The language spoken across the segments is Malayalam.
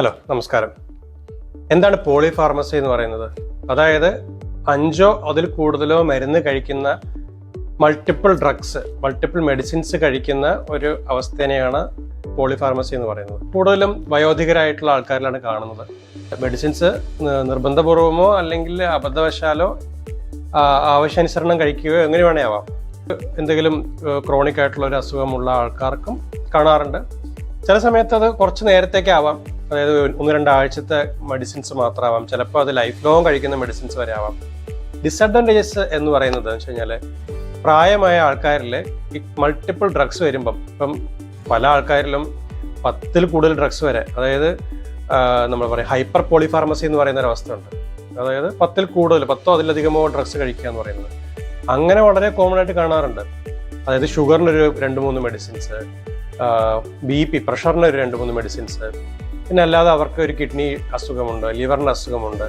ഹലോ നമസ്കാരം. എന്താണ് പോളിഫാർമസി എന്ന് പറയുന്നത്? അതായത് അഞ്ചോ അതിൽ കൂടുതലോ മരുന്ന് കഴിക്കുന്ന മൾട്ടിപ്പിൾ ഡ്രഗ്സ് മൾട്ടിപ്പിൾ മെഡിസിൻസ് കഴിക്കുന്ന ഒരു അവസ്ഥേനെയാണ് പോളി ഫാർമസി എന്ന് പറയുന്നത്. കൂടുതലും വയോധികരായിട്ടുള്ള ആൾക്കാരിലാണ് കാണുന്നത്. മെഡിസിൻസ് നിർബന്ധപൂർവമോ അല്ലെങ്കിൽ അബദ്ധവശാലോ ആവശ്യാനുസരണം കഴിക്കുകയോ എങ്ങനെ വേണേ ആവാം എന്തെങ്കിലും ക്രോണിക് ആയിട്ടുള്ള ഒരു അസുഖമുള്ള ആൾക്കാർക്കും കാണാറുണ്ട്. ചില സമയത്ത് അത് കുറച്ച് നേരത്തേക്ക് ആവാം അതായത് ഒന്ന് രണ്ടാഴ്ചത്തെ മെഡിസിൻസ് മാത്രമാവാം. ചിലപ്പോൾ അത് ലൈഫ് ലോങ് കഴിക്കുന്ന മെഡിസിൻസ് വരെ ആവാം ഡിസഡ്വാന്റേജസ് എന്ന് പറയുന്നത് എന്ന് വെച്ച് കഴിഞ്ഞാൽ പ്രായമായ ആൾക്കാരിൽ ഈ മൾട്ടിപ്പിൾ ഡ്രഗ്സ് വരുമ്പം ഇപ്പം പല ആൾക്കാരിലും പത്തിൽ കൂടുതൽ ഡ്രഗ്സ് വരെ അതായത് നമ്മൾ പറയും ഹൈപ്പർ പോളിഫാർമസി എന്ന് പറയുന്ന ഒരു അവസ്ഥ ഉണ്ട് അതായത് പത്തിൽ കൂടുതൽ പത്തോ അതിലധികമോ ഡ്രഗ്സ് കഴിക്കുക എന്ന് പറയുന്നത്. അങ്ങനെ വളരെ കോമൺ ആയിട്ട് കാണാറുണ്ട്. അതായത് ഷുഗറിനൊരു രണ്ട് മൂന്ന് മെഡിസിൻസ് ബി പി പ്രഷറിനൊരു രണ്ട് മൂന്ന് മെഡിസിൻസ് പിന്നെ അല്ലാതെ അവർക്ക് ഒരു കിഡ്നി അസുഖമുണ്ട് ലിവറിന് അസുഖമുണ്ട്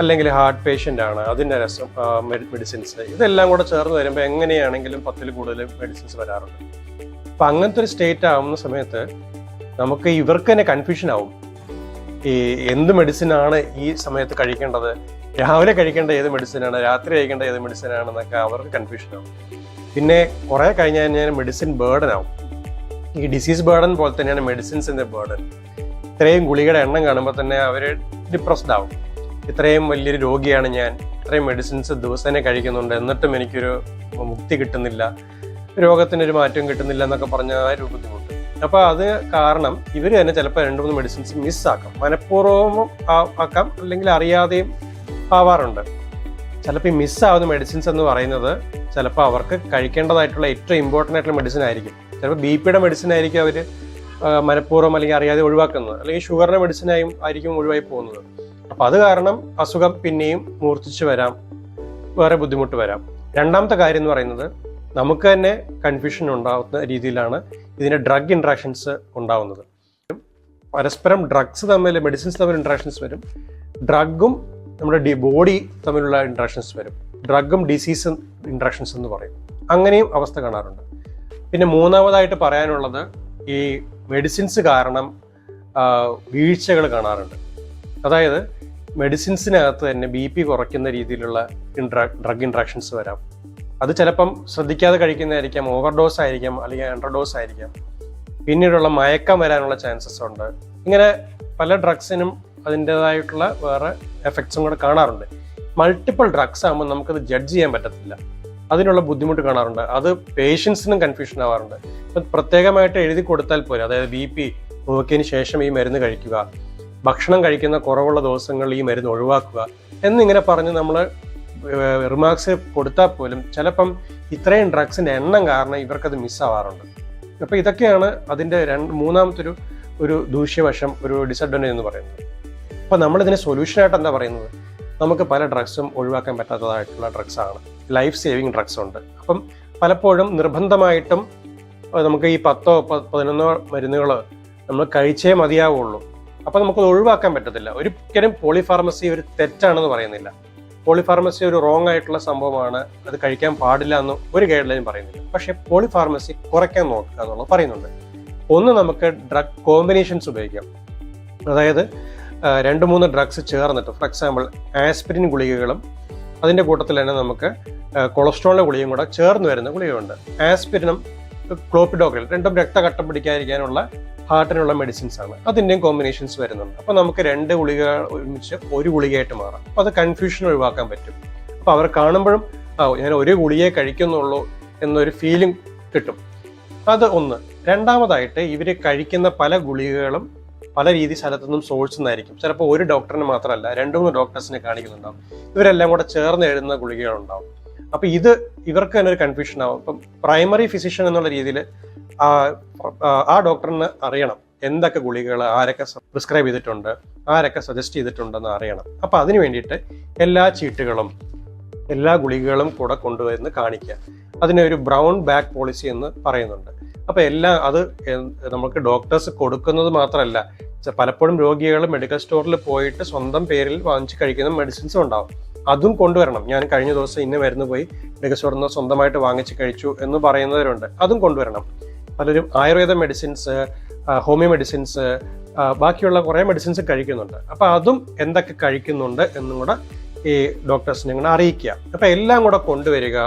അല്ലെങ്കിൽ ഹാർട്ട് പേഷ്യന്റ് ആണ് അതിന്റെ രസം മെഡിസിൻസ് ഇതെല്ലാം കൂടെ ചേർന്ന് വരുമ്പോൾ എങ്ങനെയാണെങ്കിലും പത്തിൽ കൂടുതൽ മെഡിസിൻസ് വരാറുണ്ട്. അപ്പം അങ്ങനത്തെ ഒരു സ്റ്റേറ്റ് ആവുന്ന സമയത്ത് നമുക്ക് ഇവർക്ക് തന്നെ കൺഫ്യൂഷൻ ആവും. ഈ എന്ത് മെഡിസിനാണ് ഈ സമയത്ത് കഴിക്കേണ്ടത്? രാവിലെ കഴിക്കേണ്ട ഏത് മെഡിസിനാണ്? രാത്രി കഴിക്കേണ്ട ഏത് മെഡിസിനാണെന്നൊക്കെ അവർക്ക് കൺഫ്യൂഷൻ ആവും. പിന്നെ കുറേ കഴിഞ്ഞ് കഴിഞ്ഞാൽ മെഡിസിൻ ബേർഡൻ ആവും. ഈ ഡിസീസ് ബേർഡൻ പോലെ തന്നെയാണ് മെഡിസിൻസിന്റെ ബേർഡൻ ഇത്രയും ഗുളികയുടെ എണ്ണം കാണുമ്പോൾ തന്നെ അവർ ഡിപ്രസ്ഡ് ആവും. ഇത്രയും വലിയൊരു രോഗിയാണ് ഞാൻ. ഇത്രയും മെഡിസിൻസ് ദിവസേന കഴിക്കുന്നുണ്ട്. എന്നിട്ടും എനിക്കൊരു മുക്തി കിട്ടുന്നില്ല. രോഗത്തിനൊരു മാറ്റം കിട്ടുന്നില്ല എന്നൊക്കെ പറഞ്ഞ ഒരു ബുദ്ധിമുട്ട്. അപ്പൊ അത് കാരണം ഇവർ തന്നെ ചിലപ്പോൾ രണ്ട് മൂന്ന് മെഡിസിൻസ് മിസ്സാക്കാം മനഃപൂർവം ആക്കാം. അല്ലെങ്കിൽ അറിയാതെയും ആവാറുണ്ട്. ചിലപ്പോൾ ഈ മിസ്സാവുന്ന മെഡിസിൻസ് എന്ന് പറയുന്നത് ചിലപ്പോൾ അവർക്ക് കഴിക്കേണ്ടതായിട്ടുള്ള ഏറ്റവും ഇമ്പോർട്ടന്റ് ആയിട്ടുള്ള മെഡിസിൻ ആയിരിക്കും. ചിലപ്പോൾ ബി പിയുടെ മെഡിസിൻ ആയിരിക്കും അവർ മനഃപൂർവം അല്ലെങ്കിൽ അറിയാതെ ഒഴിവാക്കുന്നത്. അല്ലെങ്കിൽ ഷുഗറിന്റെ മെഡിസിനായും ആയിരിക്കും ഒഴിവായി പോകുന്നത്. അപ്പം അത് കാരണം അസുഖം പിന്നെയും മൂർച്ഛിച്ച് വരാം. വേറെ ബുദ്ധിമുട്ട് വരാം. രണ്ടാമത്തെ കാര്യം എന്ന് പറയുന്നത് നമുക്ക് തന്നെ കൺഫ്യൂഷൻ ഉണ്ടാകുന്ന രീതിയിലാണ് ഇതിന്റെ ഡ്രഗ് ഇൻട്രാക്ഷൻസ് ഉണ്ടാവുന്നത്. പരസ്പരം ഡ്രഗ്സ് തമ്മിൽ മെഡിസിൻസ് തമ്മിൽ ഇൻട്രാക്ഷൻസ് വരും. ഡ്രഗും നമ്മുടെ ഡി ബോഡി തമ്മിലുള്ള ഇൻട്രാക്ഷൻസ് വരും. ഡ്രഗും ഡിസീസ് ഇൻട്രാക്ഷൻസ് എന്ന് പറയും. അങ്ങനെയും അവസ്ഥ കാണാറുണ്ട്. പിന്നെ മൂന്നാമതായിട്ട് പറയാനുള്ളത് ഈ മെഡിസിൻസ് കാരണം വീഴ്ചകൾ കാണാറുണ്ട്. അതായത് മെഡിസിൻസിനകത്ത് തന്നെ ബി പി കുറയ്ക്കുന്ന രീതിയിലുള്ള ഡ്രഗ് ഇൻട്രാക്ഷൻസ് വരാം. അത് ചിലപ്പം ശ്രദ്ധിക്കാതെ കഴിക്കുന്നതായിരിക്കാം ഓവർഡോസ് ആയിരിക്കാം അല്ലെങ്കിൽ അണ്ടർഡോസ് ആയിരിക്കാം. പിന്നീടുള്ള മയക്കം വരാനുള്ള ചാൻസസ് ഉണ്ട്. ഇങ്ങനെ പല ഡ്രഗ്സിനും അതിന്റെതായിട്ടുള്ള വേറെ എഫക്ട്സും കൂടെ കാണാറുണ്ട്. മൾട്ടിപ്പിൾ ഡ്രഗ്സ് ആകുമ്പോൾ നമുക്കത് ജഡ്ജ് ചെയ്യാൻ പറ്റത്തില്ല. അതിനുള്ള ബുദ്ധിമുട്ട് കാണാറുണ്ട്. അത് പേഷ്യൻസിനും കൺഫ്യൂഷൻ ആവാറുണ്ട്. ഇപ്പം പ്രത്യേകമായിട്ട് എഴുതി കൊടുത്താൽ പോരെ. അതായത് ബി പി നോക്കിയതിന് ശേഷം ഈ മരുന്ന് കഴിക്കുക ഭക്ഷണം കഴിക്കുന്ന കുറവുള്ള ദിവസങ്ങളിൽ ഈ മരുന്ന് ഒഴിവാക്കുക എന്നിങ്ങനെ പറഞ്ഞ് നമ്മൾ റിമാർക്സ് കൊടുത്താൽ പോലും ചിലപ്പം ഇത്രയും ഡ്രഗ്സിന്റെ എണ്ണം കാരണം ഇവർക്കത് മിസ്സാവാറുണ്ട് അപ്പോൾ ഇതൊക്കെയാണ് അതിന്റെ രണ്ട് മൂന്നാമത്തെ ഒരു ഒരു ദൂഷ്യവശം ഒരു ഡിസഡ്വാന്റേജ് എന്ന് പറയുന്നത്. അപ്പോൾ നമ്മളിതിന് സൊല്യൂഷനായിട്ട് എന്താ പറയുന്നത്? നമുക്ക് പല ഡ്രഗ്സും ഒഴിവാക്കാൻ പറ്റാത്തതായിട്ടുള്ള ഡ്രഗ്സാണ് ലൈഫ് സേവിങ് ഡ്രഗ്സ് ഉണ്ട്. അപ്പം പലപ്പോഴും നിർബന്ധമായിട്ടും നമുക്ക് ഈ പത്തോ പതിനൊന്നോ മരുന്നുകൾ നമ്മൾ കഴിച്ചേ മതിയാവുള്ളൂ. അപ്പം നമുക്കത് ഒഴിവാക്കാൻ പറ്റത്തില്ല. ഒരിക്കലും പോളിഫാർമസി ഒരു തെറ്റാണെന്ന് പറയുന്നില്ല. പോളിഫാർമസി ഒരു റോങ് ആയിട്ടുള്ള സംഭവമാണ്. അത് കഴിക്കാൻ പാടില്ല എന്ന് ഒരു ഗൈഡ് ലൈൻ പറയുന്നില്ല. പക്ഷേ പോളിഫാർമസി കുറയ്ക്കാൻ നോക്കുക എന്നുള്ളത് പറയുന്നുണ്ട്. ഒന്ന് നമുക്ക് ഡ്രഗ് കോമ്പിനേഷൻസ് ഉപയോഗിക്കാം. അതായത് രണ്ട് മൂന്ന് ഡ്രഗ്സ് ചേർന്നിട്ട് ഫോർ എക്സാമ്പിൾ ആസ്പിരിൻ ഗുളികകളും അതിന്റെ കൂട്ടത്തിൽ തന്നെ നമുക്ക് കൊളസ്ട്രോളിന്റെ ഗുളികയും കൂടെ ചേർന്ന് വരുന്ന ഗുളികയുണ്ട്. ആസ്പിരിനും ക്ലോപ്പിഡോക്കൽ രണ്ടും രക്തഘട്ടം പിടിക്കാതിരിക്കാനുള്ള ഹാർട്ടിനുള്ള മെഡിസിൻസ് ആണ്. അതിന്റെയും കോമ്പിനേഷൻസ് വരുന്നുണ്ട്. അപ്പോൾ നമുക്ക് രണ്ട് ഗുളിക ഒരുമിച്ച് ഒരു ഗുളികയായിട്ട് മാറാം. അപ്പോൾ അത് കൺഫ്യൂഷൻ ഒഴിവാക്കാൻ പറ്റും. അപ്പോൾ അവർ കാണുമ്പോഴും ആ ഞാൻ ഒരു ഗുളികയെ കഴിക്കുന്നുള്ളൂ എന്നൊരു ഫീലിംഗ് കിട്ടും. അത് ഒന്ന്. രണ്ടാമതായിട്ട് ഇവർ കഴിക്കുന്ന പല ഗുളികകളും പല രീതി സ്ഥലത്തു നിന്നും സോഴ്സ് നിന്നായിരിക്കും. ചിലപ്പോൾ ഒരു ഡോക്ടറിന് മാത്രമല്ല രണ്ടു മൂന്ന് ഡോക്ടേഴ്സിനെ കാണിക്കുന്നുണ്ടാവും. ഇവരെല്ലാം കൂടെ ചേർന്ന് എഴുതുന്ന ഗുളികകളുണ്ടാവും. അപ്പോൾ ഇത് ഇവർക്ക് തന്നെ ഒരു കൺഫ്യൂഷൻ ആവും. അപ്പം പ്രൈമറി ഫിസിഷ്യൻ എന്നുള്ള രീതിയിൽ ആ ഡോക്ടറിന് അറിയണം എന്തൊക്കെ ഗുളികകൾ ആരൊക്കെ പ്രിസ്ക്രൈബ് ചെയ്തിട്ടുണ്ട് ആരൊക്കെ സജസ്റ്റ് ചെയ്തിട്ടുണ്ടെന്ന് അറിയണം. അപ്പോൾ അതിന് വേണ്ടിയിട്ട് എല്ലാ ചീട്ടുകളും എല്ലാ ഗുളികകളും കൂടെ കൊണ്ടുവന്ന് കാണിക്കുക. അതിനെ ഒരു ബ്രൗൺ ബാക്ക് പോളിസി എന്ന് പറയുന്നുണ്ട്. അപ്പൊ എല്ലാം അത് നമുക്ക് ഡോക്ടേഴ്സ് കൊടുക്കുന്നത് മാത്രമല്ല പലപ്പോഴും രോഗികൾ മെഡിക്കൽ സ്റ്റോറിൽ പോയിട്ട് സ്വന്തം പേരിൽ വാങ്ങിച്ച് കഴിക്കുന്ന മെഡിസിൻസും ഉണ്ടാവും. അതും കൊണ്ടുവരണം. ഞാൻ കഴിഞ്ഞ ദിവസം ഇന്ന മരുന്ന് പോയി മെഡിക്കൽ സ്റ്റോറിൽ നിന്ന് സ്വന്തമായിട്ട് വാങ്ങിച്ച് കഴിച്ചു എന്ന് പറയുന്നവരുണ്ട്. അതും കൊണ്ടുവരണം. പലരും ആയുർവേദ മെഡിസിൻസ് ഹോമിയോ മെഡിസിൻസ് ബാക്കിയുള്ള കുറേ മെഡിസിൻസ് കഴിക്കുന്നുണ്ട്. അപ്പോൾ അതും എന്തൊക്കെ കഴിക്കുന്നുണ്ട് എന്നും കൂടെ ഈ ഡോക്ടേഴ്സിനെ ഇങ്ങനെ അറിയിക്കുക. അപ്പോൾ എല്ലാം കൂടെ കൊണ്ടുവരിക.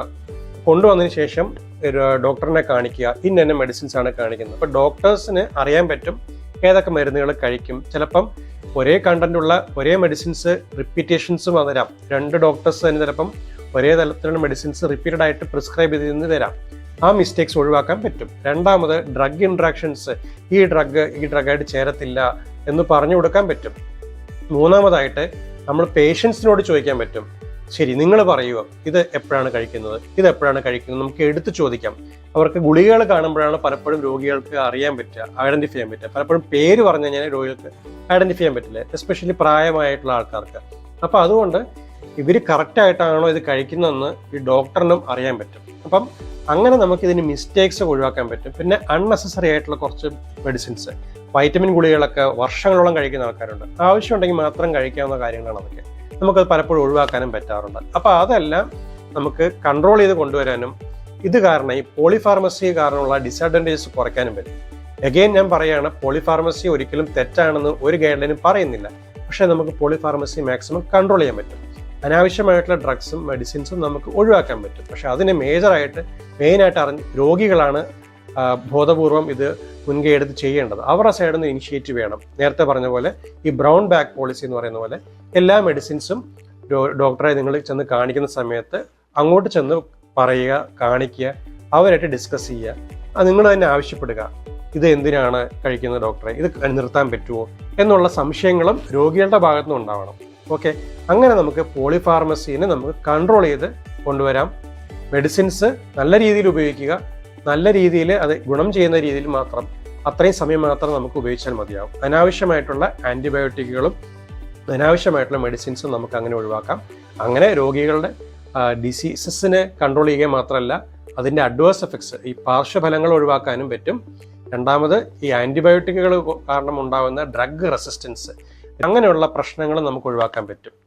കൊണ്ടുവന്നതിന് ശേഷം ഒരു ഡോക്ടറിനെ കാണിക്കുക. ഇന്ന ഇന്ന മെഡിസിൻസ് ആണ് കാണിക്കുന്നത്. അപ്പോൾ ഡോക്ടേഴ്സിന് അറിയാൻ പറ്റും ഏതൊക്കെ മരുന്നുകൾ കഴിക്കും. ചിലപ്പം ഒരേ കണ്ടന്റുള്ള ഒരേ മെഡിസിൻസ് റിപ്പീറ്റേഷൻസും തരാം. രണ്ട് ഡോക്ടേഴ്സ് തന്നെ ചിലപ്പം ഒരേ തലത്തിലുള്ള മെഡിസിൻസ് റിപ്പീറ്റഡ് ആയിട്ട് പ്രിസ്ക്രൈബ് ചെയ്ത് തരാം. ആ മിസ്റ്റേക്സ് ഒഴിവാക്കാൻ പറ്റും. രണ്ടാമത് ഡ്രഗ് ഇൻട്രാക്ഷൻസ് ഈ ഡ്രഗ് ഈ ഡ്രഗായിട്ട് ചേരത്തില്ല എന്ന് പറഞ്ഞു കൊടുക്കാൻ പറ്റും. മൂന്നാമതായിട്ട് നമ്മൾ പേഷ്യൻസിനോട് ചോദിക്കാൻ പറ്റും. ശരി നിങ്ങൾ പറയുക ഇത് എപ്പോഴാണ് കഴിക്കുന്നത്? ഇത് എപ്പോഴാണ് കഴിക്കുന്നത്? നമുക്ക് എടുത്തു ചോദിക്കാം. അവർക്ക് ഗുളികകൾ കാണുമ്പോഴാണ് പലപ്പോഴും രോഗികൾക്ക് അറിയാൻ പറ്റുക ഐഡന്റിഫൈ ചെയ്യാൻ പറ്റുക. പലപ്പോഴും പേര് പറഞ്ഞു കഴിഞ്ഞാൽ രോഗികൾക്ക് ഐഡന്റിഫൈ ചെയ്യാൻ പറ്റില്ല എസ്പെഷ്യലി പ്രായമായിട്ടുള്ള ആൾക്കാർക്ക്. അപ്പോൾ അതുകൊണ്ട് ഇവർ കറക്റ്റ് ആയിട്ടാണോ ഇത് കഴിക്കുന്നതെന്ന് ഈ ഡോക്ടറിനും അറിയാൻ പറ്റും. അപ്പം അങ്ങനെ നമുക്ക് ഇതിന് മിസ്റ്റേക്സ് ഒഴിവാക്കാൻ പറ്റും. പിന്നെ അൺനെസസറി ആയിട്ടുള്ള കുറച്ച് മെഡിസിൻസ് വൈറ്റമിൻ ഗുളികളൊക്കെ വർഷങ്ങളോളം കഴിക്കുന്ന ആൾക്കാരുണ്ട്. ആവശ്യമുണ്ടെങ്കിൽ മാത്രം കഴിക്കാവുന്ന കാര്യങ്ങളാണ് അതൊക്കെ. നമുക്കത് പലപ്പോഴും ഒഴിവാക്കാനും പറ്റാറുണ്ട്. അപ്പോൾ അതെല്ലാം നമുക്ക് കൺട്രോൾ ചെയ്ത് കൊണ്ടുവരാനും ഇത് കാരണം ഈ പോളിഫാർമസി കാരണമുള്ള ഡിസഡ്വാന്റേജസ് കുറയ്ക്കാനും പറ്റും. എഗെയിൻ ഞാൻ പറയുകയാണ് പോളിഫാർമസി ഒരിക്കലും തെറ്റാണെന്ന് ഒരു ഗൈഡ് ലൈനും പറയുന്നില്ല. പക്ഷേ നമുക്ക് പോളിഫാർമസി മാക്സിമം കൺട്രോൾ ചെയ്യാൻ പറ്റും. അനാവശ്യമായിട്ടുള്ള ഡ്രഗ്സും മെഡിസിൻസും നമുക്ക് ഒഴിവാക്കാൻ പറ്റും. പക്ഷേ അതിന് മേജറായിട്ട് മെയിനായിട്ട് അറിഞ്ഞ് രോഗികളാണ് ബോധപൂർവം ഇത് മുൻകൈ എടുത്ത് ചെയ്യേണ്ടത്. അവരുടെ സൈഡിൽ നിന്ന് ഇനിഷ്യേറ്റീവ് വേണം. നേരത്തെ പറഞ്ഞ പോലെ ഈ ബ്രൗൺ ബാക്ക് പോളിസി എന്ന് പറയുന്ന പോലെ എല്ലാ മെഡിസിൻസും ഡോക്ടറെ നിങ്ങൾ ചെന്ന് കാണിക്കുന്ന സമയത്ത് അങ്ങോട്ട് ചെന്ന് പറയുക കാണിക്കുക അവരായിട്ട് ഡിസ്കസ് ചെയ്യുക. നിങ്ങൾ തന്നെ ആവശ്യപ്പെടുക. ഇത് എന്തിനാണ് കഴിക്കുന്നത് ഡോക്ടറെ ഇത് നിർത്താൻ പറ്റുമോ എന്നുള്ള സംശയങ്ങളും രോഗികളുടെ ഭാഗത്തു ഉണ്ടാവണം. ഓക്കെ അങ്ങനെ നമുക്ക് പോളിഫാർമസീനെ നമുക്ക് കൺട്രോൾ ചെയ്ത് കൊണ്ടുവരാം. മെഡിസിൻസ് നല്ല രീതിയിൽ ഉപയോഗിക്കുക. നല്ല രീതിയിൽ അത് ഗുണം ചെയ്യുന്ന രീതിയിൽ മാത്രം അത്രയും സമയം മാത്രം നമുക്ക് ഉപയോഗിച്ചാൽ മതിയാവും. അനാവശ്യമായിട്ടുള്ള ആന്റിബയോട്ടിക്കുകളും അനാവശ്യമായിട്ടുള്ള മെഡിസിൻസും നമുക്ക് അങ്ങനെ ഒഴിവാക്കാം. അങ്ങനെ രോഗികളുടെ ഡിസീസസിനെ കൺട്രോൾ ചെയ്യുക മാത്രമല്ല അതിന്റെ അഡ്വേഴ്സ് എഫക്ട്സ് ഈ പാർശ്വഫലങ്ങൾ ഒഴിവാക്കാനും പറ്റും. രണ്ടാമത് ഈ ആന്റിബയോട്ടിക്കുകൾ കാരണം ഉണ്ടാകുന്ന ഡ്രഗ് റെസിസ്റ്റൻസ് അങ്ങനെയുള്ള പ്രശ്നങ്ങൾ നമുക്ക് ഒഴിവാക്കാൻ പറ്റും.